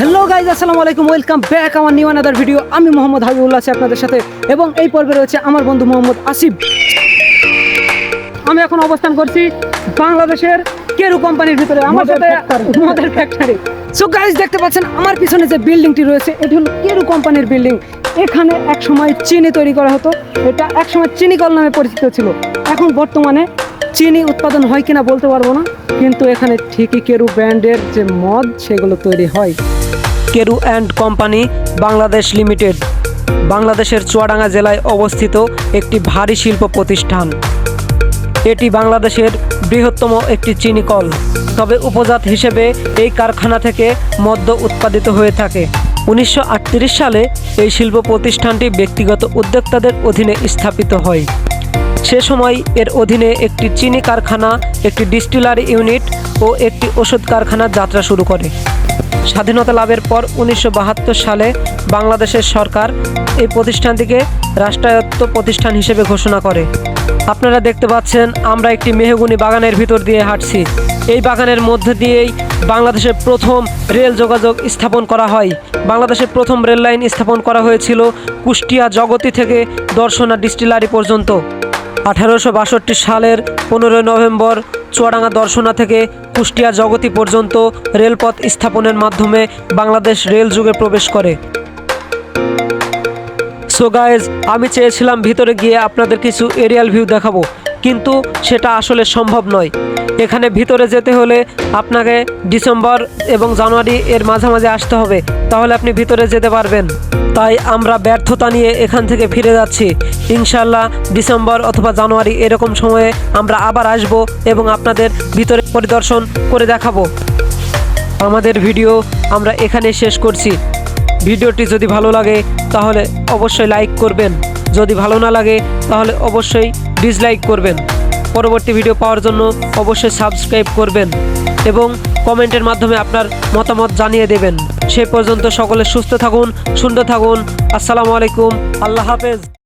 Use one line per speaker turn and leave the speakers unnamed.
Hello guys আসসালামু আলাইকুম welcome back আমার নিউ আনাদার ভিডিও আমি মোহাম্মদ হাবিবুল্লাহ আছি আপনাদের সাথে এবং এই পর্বে রয়েছে আমার বন্ধু মোহাম্মদ আসিফ। আমি এখন অবস্থান করছি বাংলাদেশের কেরু কোম্পানির ভিতরে আমার সাথে মদের ফ্যাক্টরি সো গাইজ দেখতে পাচ্ছেন আমার পিছনে যে বিল্ডিংটি রয়েছে এটি হলো কেরু কোম্পানির বিল্ডিং এখানে এক সময় চিনি তৈরি করা হতো এটা এক সময় চিনি কল নামে পরিচিত ছিল। এখন বর্তমানে চিনি উৎপাদন হয় কিনা বলতে পারব না কিন্তু এখানে ঠিকই কেরু ব্র্যান্ডের যে মদ সেগুলো তৈরি হয়। Carew and company Bangladesh limited, বাংলাদেশের চুয়াডাঙ্গা জেলায় অবস্থিত একটি ভারী শিল্প প্রতিষ্ঠান। এটি বাংলাদেশের বৃহত্তম একটি চিনি কল। তবে উপজাত হিসেবে এই কারখানা থেকে মদ্য উৎপাদিত হয়ে থাকে। উনিশশো আটত্রিশ সালে এই শিল্প প্রতিষ্ঠানটি ব্যক্তিগত উদ্যোক্তাদের অধীনে স্থাপিত হয়। সে সময় এর অধীনে একটি চিনি কারখানা, একটি ডিস্টিলারি ইউনিট ও একটি ওষুধ কারখানার যাত্রা শুরু করে। স্বাধীনতা লাভের পর উনিশশো বাহাত্তর সালে বাংলাদেশের সরকার এই প্রতিষ্ঠানটিকে রাষ্ট্রায়ত্ত প্রতিষ্ঠান হিসেবে ঘোষণা করে। আপনারা দেখতে পাচ্ছেন, আমরা একটি মেহগুনি বাগানের ভিতর দিয়ে হাঁটছি। এই বাগানের মধ্যে দিয়েই বাংলাদেশের প্রথম রেল যোগাযোগ স্থাপন করা হয়। বাংলাদেশের প্রথম রেল লাইন স্থাপন করা হয়েছিল কুষ্টিয়া জগতি থেকে দর্শনা ডিস্টিলারি পর্যন্ত। আঠারোশো বাষট্টি সালের পনেরোই নভেম্বর চুয়াডাঙ্গা দর্শনা থেকে কুষ্টিয়া জগতি পর্যন্ত রেলপথ স্থাপনের মাধ্যমে বাংলাদেশ রেল যুগে প্রবেশ করে। সো গাইজ আমি চেয়েছিলাম ভিতরে গিয়ে আপনাদের কিছু এরিয়াল ভিউ দেখাবো। কিন্তু সেটা আসলে সম্ভব নয়। এখানে ভিতরে যেতে হলে আপনাকে ডিসেম্বর এবং জানুয়ারি এর মাঝামাঝি আসতে হবে। তাহলে আপনি ভিতরে যেতে পারবেন। তাই আমরা ব্যর্থতা নিয়ে এখান থেকে ফিরে যাচ্ছি। ইনশাল্লাহ ডিসেম্বর অথবা জানুয়ারি এরকম সময়ে আমরা আবার আসব এবং আপনাদের ভিতরে পরিদর্শন করে দেখাবো। আমাদের ভিডিও আমরা এখানে শেষ করছি। ভিডিওটি যদি ভালো লাগে তাহলে অবশ্যই লাইক করবেন। যদি ভালো না লাগে তাহলে অবশ্যই ডিসলাইক করবেন। পরবর্তী ভিডিও পাওয়ার জন্য অবশ্যই সাবস্ক্রাইব করবেন এবং কমেন্টের মাধ্যমে আপনার মতামত জানিয়ে দেবেন। সে পর্যন্ত সকলে সুস্থ থাকুন, সুন্দর থাকুন। আসসালামু আলাইকুম, আল্লাহ হাফেজ।